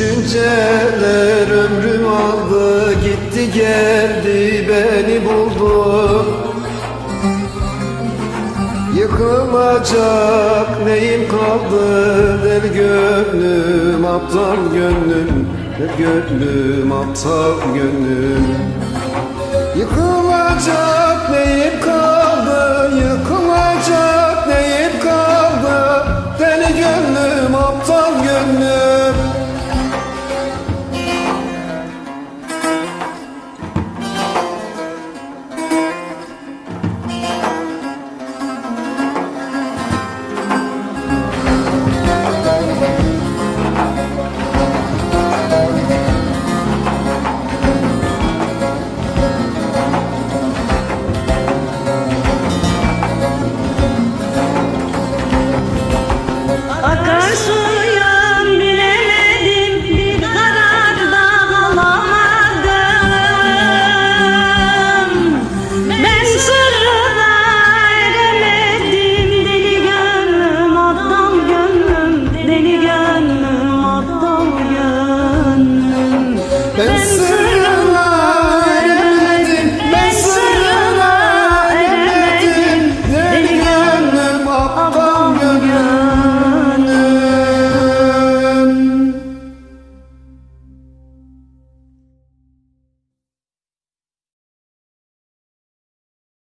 geceler ömrüm aldı Gitti geldi beni buldu. Yıkılacak neyim kaldı? Del gönlüm aptal gönlüm. Del gönlüm aptal gönlüm. Yıkılacak Benz